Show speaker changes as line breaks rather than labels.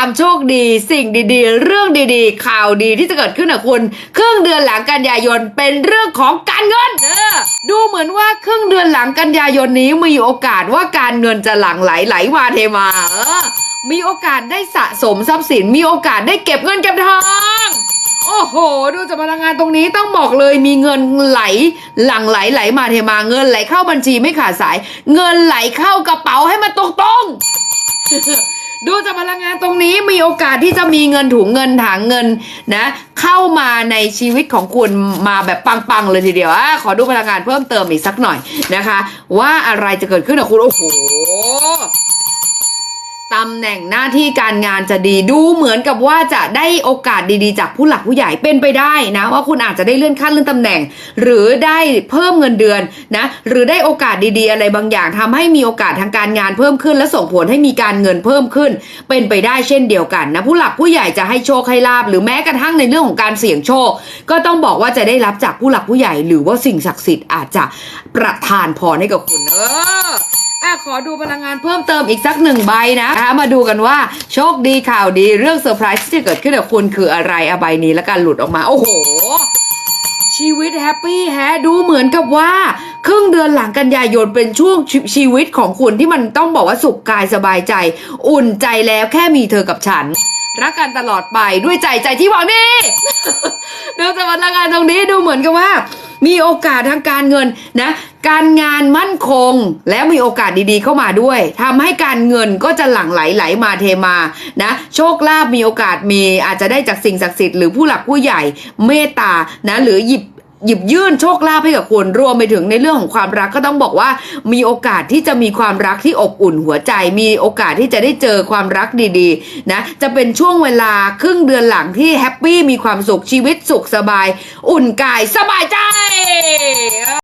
ความโชคดีสิ่งดีๆ เรื่องดีๆ ข่าวดีที่จะเกิดขึ้นกับคุณ ครึ่งเดือนหลังกันยายนเป็นเรื่องของการเงินเออดูเหมือนว่าครึ่งเดือนหลังกันยายนนี้มีโอกาสว่าการเงินจะหลั่งไหลไหลมาเทมาเออมีโอกาสได้สะสมทรัพย์สิน มีโอกาสได้เก็บเงินเก็บทองโอ้โห ดูจากพลังงานตรงนี้ต้องบอกเลยมีเงินไหล หลั่งไหลไหลมาเทมาเงินไหลเข้าบัญชีไม่ขาดสาย เงินไหลเข้ากระเป๋าให้มันตรงๆ ดูจากพลังงานตรงนี้มีโอกาสที่จะมีเงินถุงเงินถังเงินนะเข้ามาในชีวิตของคุณมาแบบปังๆเลยทีเดียวอะขอดูพลังงานเพิ่มเติมอีกสักหน่อยนะคะ ว่าอะไรจะเกิดขึ้นกับคุณโอ้โห ตำแหน่งหน้าที่การงานจะดีดูเหมือนกับว่าจะได้โอกาสดีๆ จากผู้หลักผู้ใหญ่เป็นไปได้นะ ว่าคุณอาจจะได้เลื่อนขั้นเลื่อนตำแหน่ง หรือได้เพิ่มเงินเดือนนะหรือได้โอกาสดีๆ อะไรบางอย่างทำให้มีโอกาสทางการงานเพิ่มขึ้น และส่งผลให้มีการเงินเพิ่มขึ้น เป็นไปได้เช่นเดียวกันนะผู้หลักผู้ใหญ่จะให้โชคให้ลาบหรือแม้กระทั่งในเรื่องของการเสี่ยงโชค ก็ต้องบอกว่าจะได้รับจากผู้หลักผู้ใหญ่ หรือว่าสิ่งศักดิ์สิทธิ์อาจจะประทานพรให้กับคุณเออ ขอดูพลังงานเพิ่มเติมอีกสักหนึ่งใบนะคะมาดูกันว่าโชคดีข่าวดีเรื่องเซอร์ไพรส์ที่จะเกิดขึ้นกับคุณคืออะไรอะใบนี้แล้วกันหลุดออกมา โอ้โห ชีวิตแฮปปี้แฮดูเหมือนกับว่า ครึ่งเดือนหลังกันยายนเป็นช่วงชชีวิตของคุณที่มันต้องบอกว่าสุขกายสบายใจ อุ่นใจแล้วแค่มีเธอกับฉัน รักกันตลอดไปด้วยใจใจที่หวังดีดูจากพลังงานตรงนี้ดูเหมือนกับว่ามีโอกาสทางการเงินนะ การงานมั่นคงและมีโอกาสดีๆเข้ามาด้วยทำให้การเงินก็จะหลั่งไหลไหลมาเทมานะโชคลาภมีโอกาสมีอาจจะได้จากสิ่งศักดิ์สิทธิ์หรือผู้หลักผู้ใหญ่เมตตานะหรือหยิบหยิบยื่นโชคลาภให้กับคุณรวมไปถึงในเรื่องของความรักก็ต้องบอกว่า มีโอกาสที่จะมีความรักที่อบอุ่นหัวใจ มีโอกาสที่จะได้เจอความรักดีๆนะจะเป็นช่วงเวลาครึ่งเดือนหลังที่แฮปปี้มีความสุขชีวิตสุขสบาย อุ่นกายสบายใจ